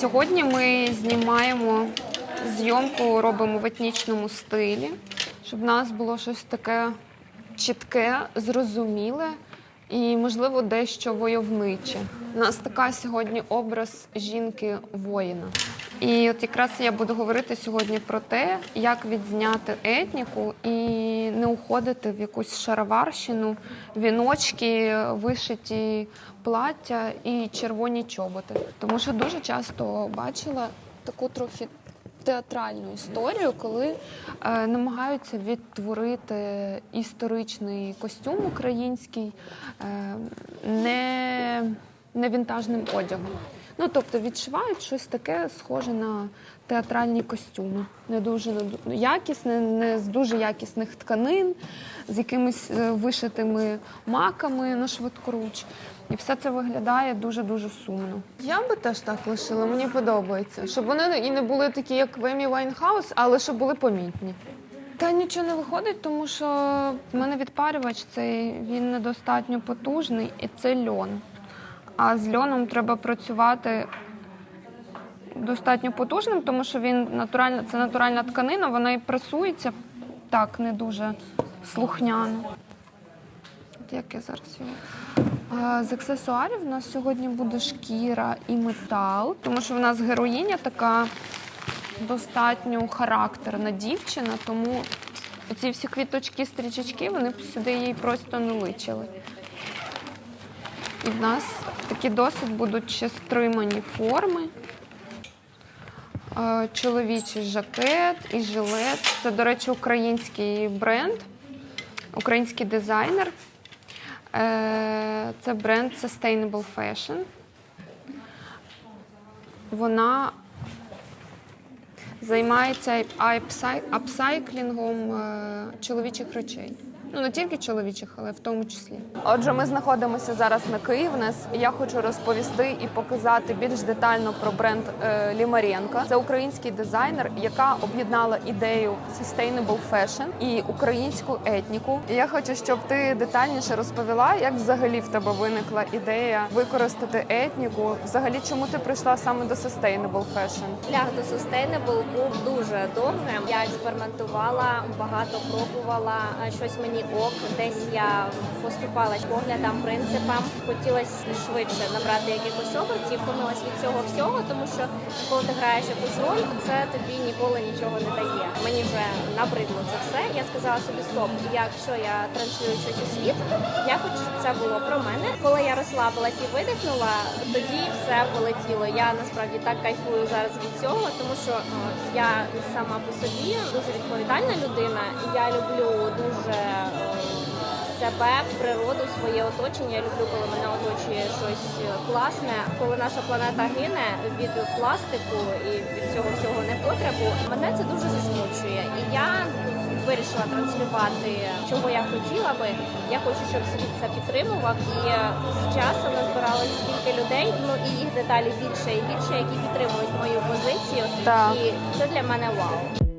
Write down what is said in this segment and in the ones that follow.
Сьогодні ми знімаємо зйомку, робимо в етнічному стилі, щоб в нас було щось таке чітке, зрозуміле і, можливо, дещо войовниче. У нас така сьогодні образ жінки-воїна. І от якраз я буду говорити сьогодні про те, як відзняти етніку і не уходити в якусь шароварщину, віночки, вишиті плаття і червоні чоботи. Тому що дуже часто бачила таку трохи театральну історію, коли е, намагаються відтворити історичний костюм український е, не, не вінтажним одягом. Ну, тобто відшивають щось таке схоже на театральні костюми. Не дуже не- якісне, не з дуже якісних тканин, з якимись е, вишитими маками на швидкоруч. І все це виглядає дуже-дуже сумно. Я би теж так лишила, мені подобається. Щоб вони і не були такі, як в Емі Вайнхаус, але щоб були помітні. Та нічого не виходить, тому що в мене відпарювач цей він недостатньо потужний, і це льон. А з льоном треба працювати достатньо потужним, тому що він натуральна, це натуральна тканина, вона і пресується так не дуже слухняно. От як я зараз його. З аксесуарів у нас сьогодні буде шкіра і метал, тому що в нас героїня така достатньо характерна дівчина, тому ці всі квіточки, стрічечки, вони сюди їй просто не личили. І в нас такі досить будуть ще стримані форми. Е, Чоловічий жакет і жилет. Це, до речі, український бренд, український дизайнер. Е, Це бренд Sustainable Fashion. Вона займається апсай- апсайклінгом е, чоловічих речей. Ну не тільки чоловічих, але в тому числі. Отже, ми знаходимося зараз на Київнес. Я хочу розповісти і показати більш детально про бренд е, Лімаренко. Це український дизайнер, яка об'єднала ідею sustainable fashion і українську етніку. І я хочу, щоб ти детальніше розповіла, як взагалі в тебе виникла ідея використати етніку. Взагалі, чому ти прийшла саме до sustainable fashion? Шлях до Sustainable був дуже довгим. Я експериментувала, багато пробувала. Щось мені ок, десь я поступалась поглядам, принципам. Хотілося швидше набрати якихось обертів, втомилась від цього всього, тому що коли ти граєш якусь роль, це тобі ніколи нічого не дає. Мені вже набридло це все. Я сказала собі стоп. Якщо я транслюю щось у світ, я хочу, щоб це було про мене. Коли я розслабилась і видихнула, тоді все полетіло. Я насправді так кайфую зараз від цього, тому що е, я сама по собі дуже відповідальна людина. Я люблю дуже себе, природу, своє оточення. Я люблю, коли мене оточує щось е, класне. Коли наша планета гине від пластику і від цього всього непотребу, мене це дуже засмучує. І я вирішила транслювати, чого я хотіла би. Я хочу, щоб світ це підтримував. І з часом назбиралось скільки людей, ну і їх деталі більше і більше, які підтримують мою позицію. Так. І це для мене вау.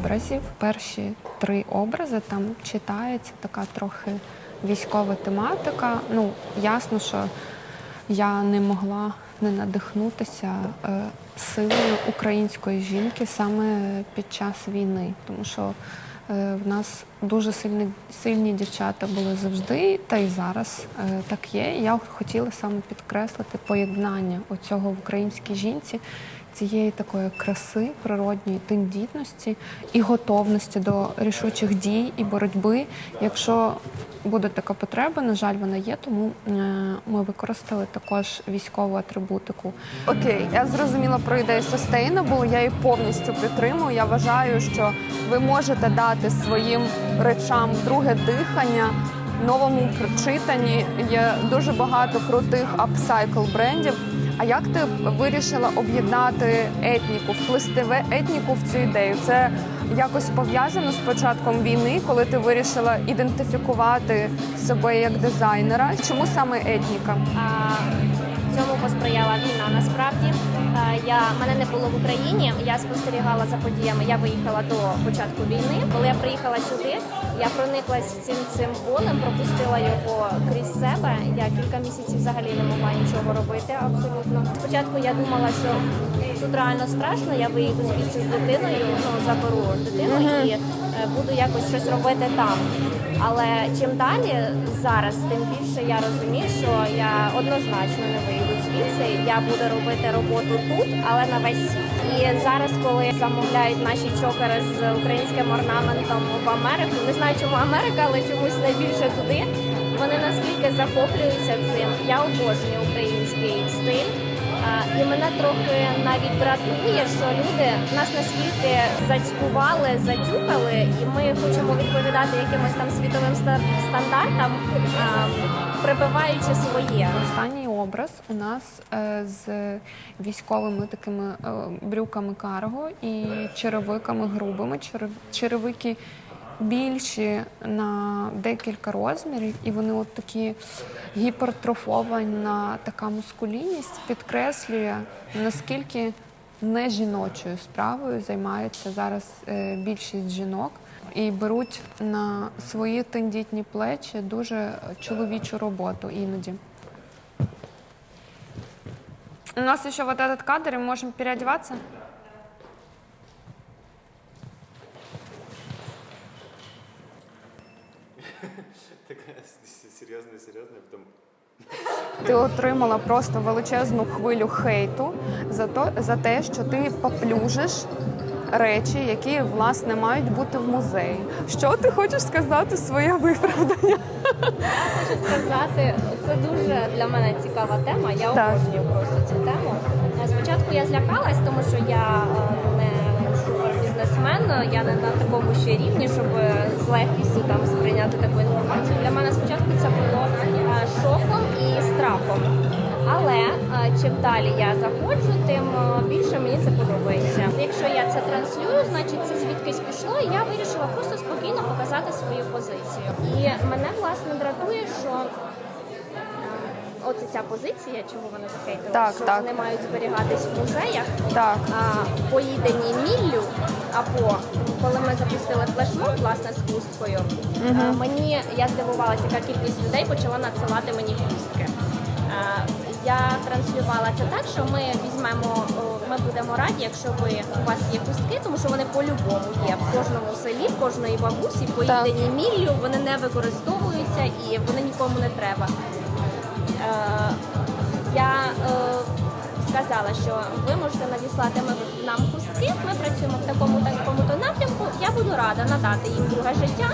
Образів. Перші три образи там читається така трохи військова тематика. Ну, ясно, що я не могла не надихнутися е, силою української жінки саме під час війни, тому що е, в нас дуже сильні, сильні дівчата були завжди, та й зараз е, так є. Я хотіла саме підкреслити поєднання оцього в українській жінці цієї такої краси, природньої тендітності і готовності до рішучих дій і боротьби. Якщо буде така потреба, на жаль, вона є, тому е, ми використали також військову атрибутику. Окей, я зрозуміла про ідею sustainable, я її повністю підтримую. Я вважаю, що ви можете дати своїм речам друге дихання. Новому прочитанні є дуже багато крутих апсайкл брендів. А як ти вирішила об'єднати етніку, вплести в етніку в цю ідею? Це якось пов'язано з початком війни, коли ти вирішила ідентифікувати себе як дизайнера. Чому саме етніка? Цьому посприяла війна. Насправді я мене не було в Україні. Я спостерігала за подіями. Я виїхала до початку війни. Коли я приїхала сюди, я прониклась цим цим болем, пропустила його крізь себе. Я кілька місяців взагалі не могла нічого робити. Абсолютно. Спочатку я думала, що тут реально страшно. Я виїду звідси з дитиною, ну заберу дитину і е, буду якось щось робити там. Але чим далі зараз, тим більше я розумію, що я однозначно не вийду звідси. Я буду робити роботу тут, але на весь світ. І зараз, коли замовляють наші чокери з українським орнаментом в Америку, не знаю, чому Америка, але чомусь найбільше туди. Вони наскільки захоплюються цим. Я обожнюю український стиль. І мене трохи навіть дратує, що люди нас наскільки зацькували, затюкали, і ми хочемо відповідати якимось там світовим ста- стандартам, прибиваючи своє. Останній образ у нас е, з військовими такими е, брюками карго і черевиками грубими. Черев- Черевики більші на декілька розмірів, і вони от такі гіпертрофована така мускулінність підкреслює наскільки не жіночою справою займаються зараз е, більшість жінок і беруть на свої тендітні плечі дуже чоловічу роботу іноді. У нас еще вот этот кадр, и мы можем. Серьезная, серьезная, потом Ти отримала просто величезну хвилю хейту за то за те, що ти поплюжиш речі, які власне мають бути в музеї. Що ти хочеш сказати своє виправдання? Хочу сказати, це дуже для мене цікава тема. Я Так. обожнюю просто цю тему. Е, Спочатку я злякалась, тому що я е, супербізнесмен, я не на такому ще рівні, щоб з легкістю там сприйняти таку інформацію. Для мене спочатку це було е, шоком і страхом. Але е, чим далі я заходжу, тим е, більше мені це подобається. Якщо я це транслюю, значить це звідкись пішло, і я вирішила просто спокійно показати свою позицію. І мене власне дратує, що оце ця позиція, чого вони захейтили, Так, що так. вони мають зберігатись в музеях, Так. а, поїдені міллю, або коли ми запустили флешмоб власне з хусткою, а, мені я здивувалася, яка кількість людей почала надсилати мені хустки. А, Я транслювала це так, що ми візьмемо, о, ми будемо раді, якщо ви у вас є хустки, тому що вони по-любому є в кожному селі, в кожної бабусі, поїдені міллю, вони не використовуються і вони нікому не треба. Е, я е, сказала, що ви можете надіслати нам хустки. Ми працюємо в такому такому то напрямку. Я буду рада надати їм друге життя.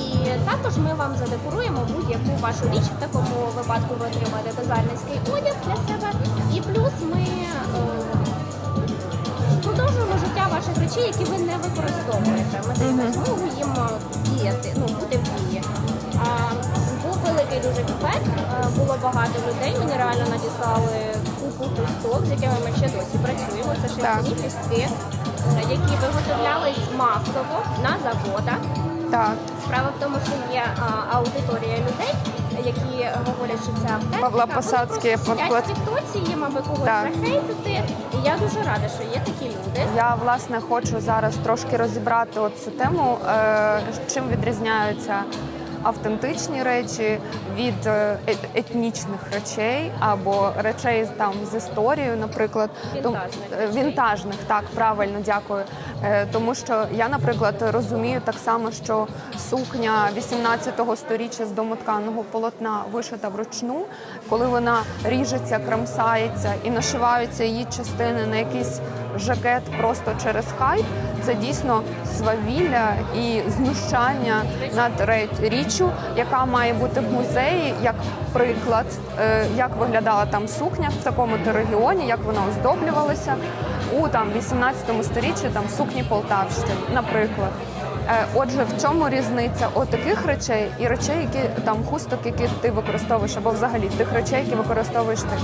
І також ми вам задекоруємо будь-яку вашу річ. В такому випадку ви отримаєте дизайнерський одяг для себе. І плюс ми е, продовжуємо життя ваших речей, які ви не використовуєте. Ми даємо змогу їм діяти, ну бути в дії. Великий дуже фідбек, е, було багато людей. Мені реально надіслали купу хусток, з якими ми ще досі працюємо. Це шерстяні хустки, е, які виготовлялись масово на заводах. Так. Справа в тому, що є а, аудиторія людей, які говорять, що це аптека. Павла Посадський в тіктоці, аби когось Так. захейтити. І я дуже рада, що є такі люди. Я власне хочу зараз трошки розібрати от цю тему, е, чим відрізняються автентичні речі від е, етнічних речей або речей там з історією, наприклад. Вінтажних е. Вінтажних, так, правильно, дякую. Е, Тому що я, наприклад, розумію так само, що сукня 18-го сторіччя з домотканого полотна вишита вручну, коли вона ріжеться, крамсається і нашиваються її частини на якийсь жакет просто через хайп, це дійсно свавілля і знущання над річчю, яка має бути в музеї як приклад, е, як виглядала там сукня в такому-то регіоні, як вона оздоблювалася у там 18 сторіччі там сукні Полтавщини, наприклад. Е, Отже, в чому різниця отаких речей і речей, які там хусток, які ти використовуєш, або взагалі тих речей, які використовуєш ти?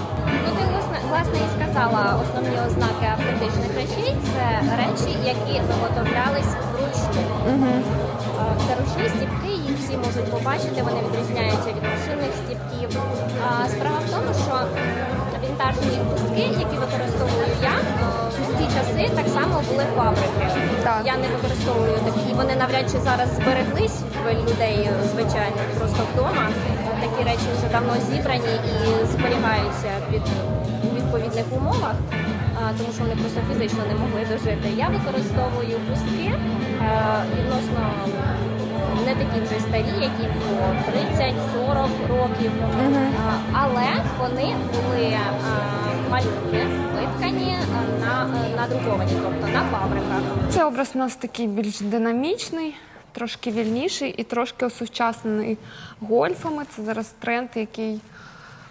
Власне, і сказала основні ознаки автентичних речей це речі, які виготовлялись вручну. Е, Це ручні стіпки, їх всі можуть побачити, вони відрізняються від машинних стіпків. Справа в тому, що вінтажні хустки, які використовую я, в ті часи так само були фабрики. Так. Я не використовую такі, вони навряд чи зараз збереглись в людей звичайних просто вдома. Речі вже давно зібрані і зберігаються під у відповідних умовах, тому що вони просто фізично не могли дожити. Я використовую хустки е, відносно не такі вже старі, які по 30-40 років, але вони були малюнки виткані на надруковані, тобто на фабриках. Цей образ у нас такий більш динамічний, трошки вільніший і трошки осучаснений гольфами. Це зараз тренд, який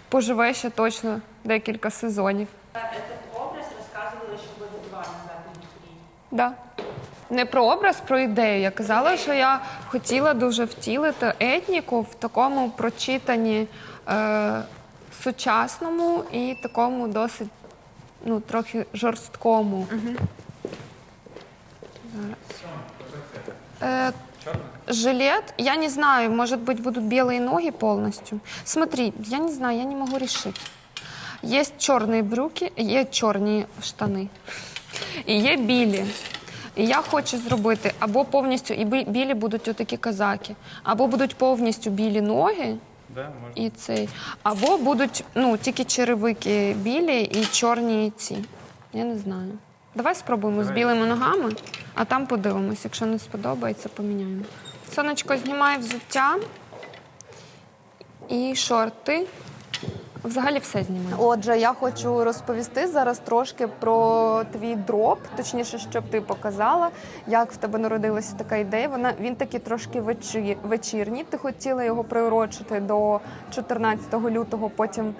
поживе ще точно декілька сезонів. Этот образ рассказывали еще года два назад на Википедии. Да. Не про образ, про ідею. Я казала, що я хотіла дуже втілити етніку в такому прочитанні е, сучасному і такому досить ну, трохи жорсткому. Зараз. Э, жилет, я не знаю, может быть, будут белые ноги полностью. Смотри, я не знаю, я не могу решить. Есть черные брюки, є чорні штани. І є білі. І я хочу зробити або повністю, і бі- білі будуть отакі казаки, або будуть повністю білі ноги, Да, можно. і цей, або будуть ну, тільки черевики білі і чорні ці. Я не знаю. Давай спробуємо з білими ногами, а там подивимось. Якщо не сподобається, поміняємо. Сонечко знімає взуття і шорти. Взагалі все знімає. Отже, я хочу розповісти зараз трошки про твій дроп, точніше, щоб ти показала, як в тебе народилася така ідея. Вона він такий трошки вечі, вечірній. Ти хотіла його приурочити до 14 лютого, потім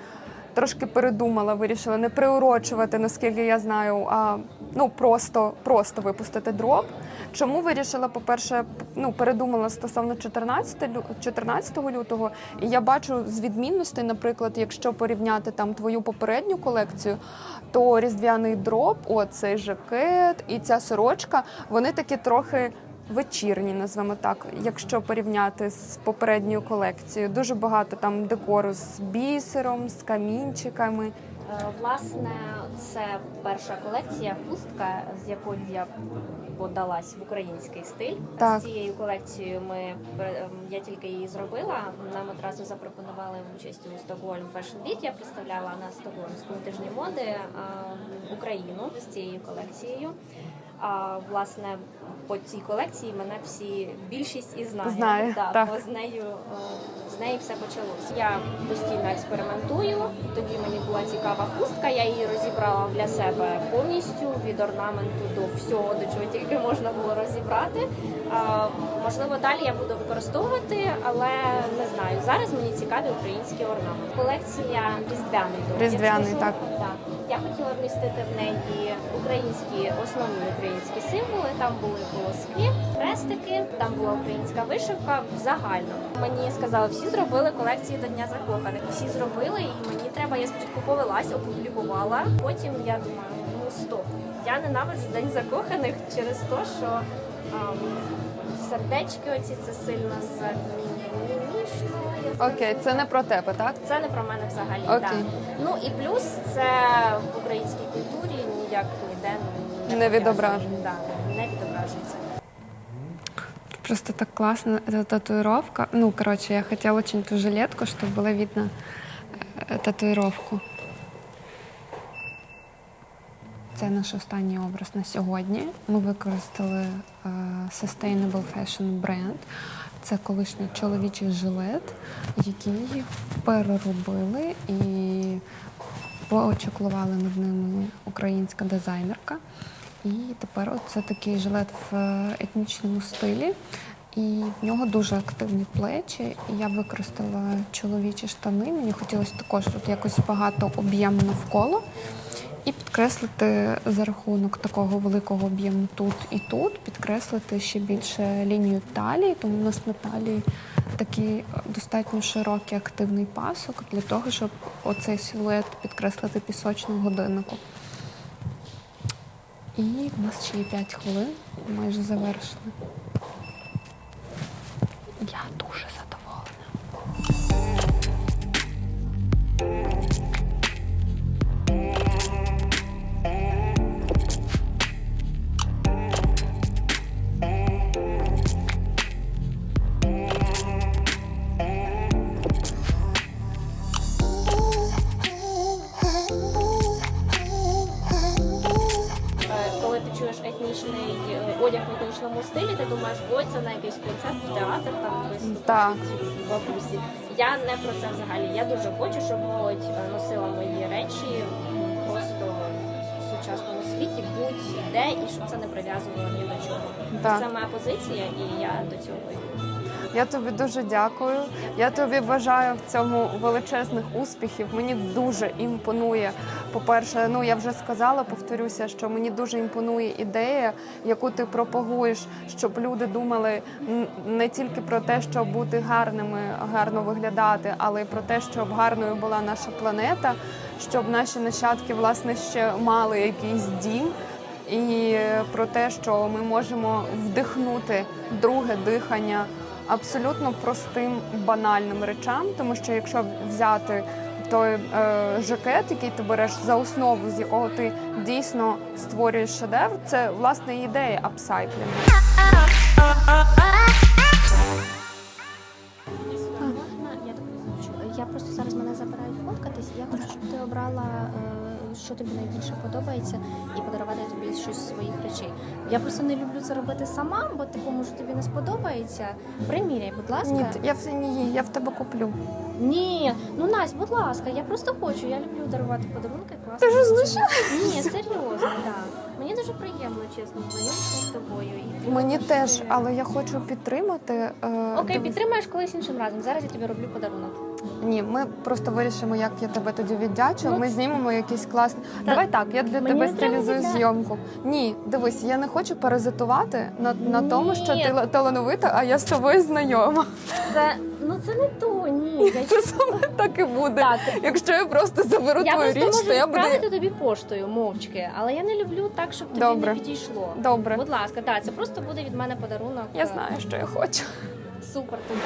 трошки передумала, вирішила не приурочувати, наскільки я знаю, а ну просто, просто випустити дроп. Чому вирішила, по-перше, ну передумала стосовно 14, лю- 14 лютого, і я бачу з відмінностей, наприклад, якщо порівняти там твою попередню колекцію, то різдвяний дроп, о, цей жакет і ця сорочка, вони такі трохи. Вечірні, назвемо так, якщо порівняти з попередньою колекцією. Дуже багато там декору з бісером, з камінчиками. Е, Власне, це перша колекція хустка, з якою я подалась в український стиль. Так. З цією колекцією ми ем, я тільки її зробила. Нам одразу запропонували участь у Stockholm Fashion Week. Я представляла на Стокгольмському тижні моди е, Україну з цією колекцією. А власне по цій колекції мене всі більшість і знає. Знає, Да, так. бо з нею е, з неї все почалося. Я постійно експериментую. Тоді мені була цікава хустка. Я її розібрала для себе повністю від орнаменту до всього, до чого тільки можна було розібрати. А, можливо, далі я буду використовувати, але не знаю. Зараз мені цікаві українські орнаменти. Колекція різдвяний. Різдвяний, так. Так. Я хотіла вмістити в неї українські основні українські символи. Там були колоски, хрестики, там була українська вишивка. В загальному мені сказали, всі зробили колекції до Дня закоханих. Всі зробили, і мені треба. Я спочатку повелась, опублікувала. Потім я думаю, ну стоп. Я ненавиджу День закоханих через те, що ам, сердечки оці це сильно замінімічно. я Окей, це не про тебе, так? це не про мене взагалі. Окей. Так. Ну і плюс це в українській культурі ніяк ніде Не відображено. Да, не відображується. Просто так классно, эта татуировка. Ну, короче, я хотела очень ту жилетку, чтобы было видно э, татуировку. Це наш останній образ на сьогодні. Ми використали е, Sustainable Fashion бренд. Це колишній чоловічий жилет, який переробили і поочеклували над ними українська дизайнерка. І тепер це такий жилет в е, етнічному стилі. І в нього дуже активні плечі. Я використала чоловічі штани. Мені хотілося також от якось багато об'єму навколо. І підкреслити за рахунок такого великого об'єму тут і тут, підкреслити ще більше лінію талії, тому у нас на талії такий достатньо широкий активний пасок для того, щоб оцей силует підкреслити пісочним годинником. І в нас ще є 5 хвилин, майже завершено. Етнічний е, одяг в етнічному стилі, ти думаєш, ой, це на якийсь концерт, в театр, там виступають Так. бабусі. Я не про це взагалі. Я дуже хочу, щоб молодь е, носила мої речі просто в сучасному світі, будь-де, і щоб це не прив'язувало ні до чого. Так. Це моя позиція, і я до цього йду. Я тобі дуже дякую. Я тобі бажаю в цьому величезних успіхів. Мені дуже імпонує. По-перше, ну я вже сказала, повторюся, що мені дуже імпонує ідея, яку ти пропагуєш, щоб люди думали не тільки про те, щоб бути гарними, гарно виглядати, але й про те, щоб гарною була наша планета, щоб наші нащадки власне ще мали якийсь дім. І про те, що ми можемо вдихнути друге дихання абсолютно простим банальним речам, тому що якщо взяти той е, жакет, який ти береш за основу, з якого ти дійсно створюєш шедевр, це власне ідея апсайклінгу. Що тобі найбільше подобається, і подарувати тобі щось з своїх речей. Я просто не люблю це робити сама, бо типу, може тобі не сподобається. Приміряй, будь ласка. Ні, я в ні, я в тебе куплю. Ні, ну Настя, будь ласка, я просто хочу. Я люблю дарувати подарунки. Класно. Ти ж знущаєшся? Ні, серйозно, так. Мені дуже приємно, чесно, знайомитися з тобою. І Мені теж, е, але я хочу підтримати. Е, Окей, дивись- підтримаєш колись іншим разом. Зараз я тобі роблю подарунок. Ні, ми просто вирішимо, як я тебе тоді віддячу. Ну, ми знімемо якийсь класний. Давай так, я для мені тебе не треба стилізую віддя- зйомку. Ні, дивись, я не хочу паразитувати на, на тому, що Ні. ти ла- талановита, а я з тобою знайома. Це ну це не то, ні. Я Це саме так і буде. Так. Якщо я просто заберу Я твою просто річ, можу то я буду. відправити тобі поштою мовчки, але я не люблю так, щоб тобі Добре. не підійшло. Добре. Будь ласка, так, це просто буде від мене подарунок. Я знаю, що я хочу. Супер. тобі.